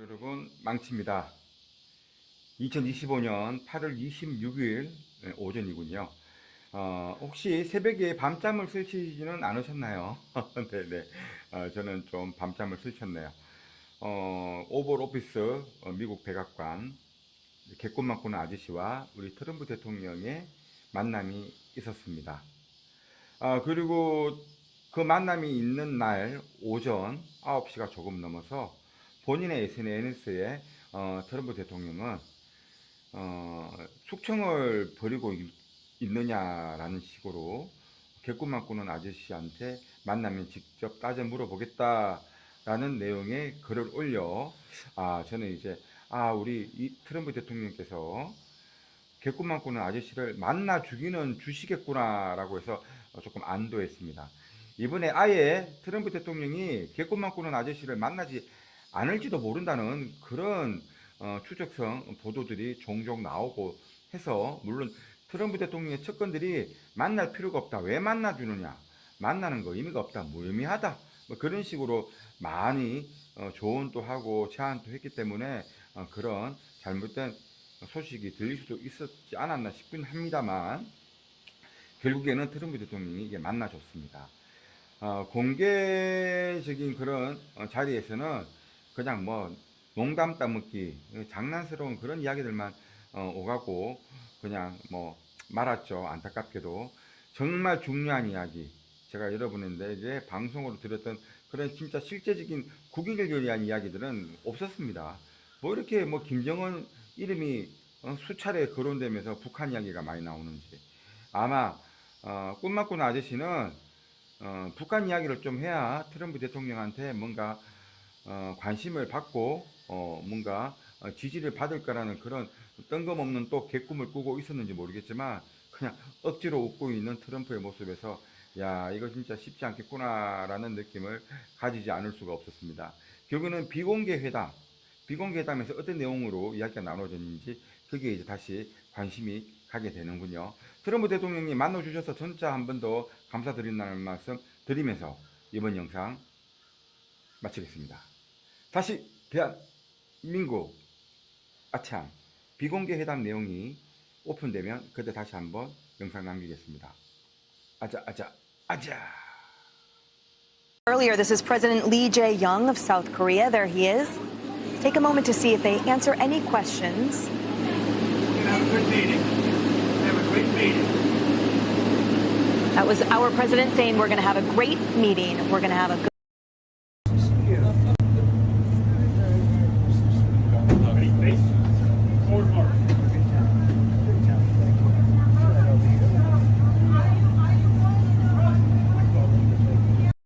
여러분 망치입니다. 2025년 8월 26일 오전이군요. 어, 혹시 새벽에 밤잠을 쓰시지는 않으셨나요? 네네. 어, 저는 좀 밤잠을 쓰셨네요. 어, 오벌 오피스 어, 미국 백악관 개꿈만 꾸는 아저씨와 우리 트럼프 대통령의 만남이 있었습니다. 아, 그리고 그 만남이 있는 날 오전 9시가 조금 넘어서 본인의 SNS에 어, 트럼프 대통령은 어, 숙청을 벌이고 있, 있느냐라는 식으로 개꿈만 꾸는 아저씨한테 만나면 직접 따져 물어보겠다라는 내용의 글을 올려 아 저는 이제 아 우리 이 트럼프 대통령께서 개꿈만 꾸는 아저씨를 만나 주기는 주시겠구나라고 해서 조금 안도했습니다. 이번에 아예 트럼프 대통령이 개꿈만 꾸는 아저씨를 만나지 않을지도 모른다는 그런 어, 추적성 보도들이 종종 나오고 해서 물론 트럼프 대통령의 측근들이 만날 필요가 없다. 왜 만나주느냐? 만나는 거 의미가 없다. 무의미하다. 뭐 그런 식으로 많이 어, 조언도 하고 제안도 했기 때문에 어, 그런 잘못된 소식이 들릴 수도 있었지 않았나 싶긴 합니다만 결국에는 트럼프 대통령이 이게 만나줬습니다. 어, 공개적인 그런 어, 자리에서는 그냥 뭐 농담 따먹기 장난스러운 그런 이야기들만 어, 오가고 그냥 뭐 말았죠 안타깝게도. 정말 중요한 이야기. 제가 여러분에게 방송으로 드렸던 그런 진짜 실제적인 국익을 위한 이야기들은 없었습니다. 뭐 이렇게 뭐 김정은 이름이 어, 수차례 거론되면서 북한 이야기가 많이 나오는지. 아마 어, 꿈만꾸는 아저씨는 어, 북한 이야기를 좀 해야 트럼프 대통령한테 뭔가 어, 관심을 받고 어, 뭔가 어, 지지를 받을 거라는 그런 뜬금없는 또 개꿈을 꾸고 있었는지 모르겠지만 그냥 억지로 웃고 있는 트럼프의 모습에서 야 이거 진짜 쉽지 않겠구나라는 느낌을 가지지 않을 수가 없었습니다. 결국에는 비공개 회담, 비공개 회담에서 어떤 내용으로 이야기가 나눠졌는지 그게 이제 다시 관심이 가게 되는군요. 트럼프 대통령이 만나주셔서 진짜 한 번 더 감사드린다는 말씀 드리면서 이번 영상 마치겠습니다. 다시 대한민국 아참 비공개 회담 내용이 오픈되면 그때 다시 한번 영상 남기겠습니다. 아자 아자 아자. Earlier, this is President Lee Jae-young of South Korea. There he is. Take a moment to see if they answer any questions. Have a good meeting. Have a great meeting. That was our president saying we're going to have a great meeting. We're going to have a good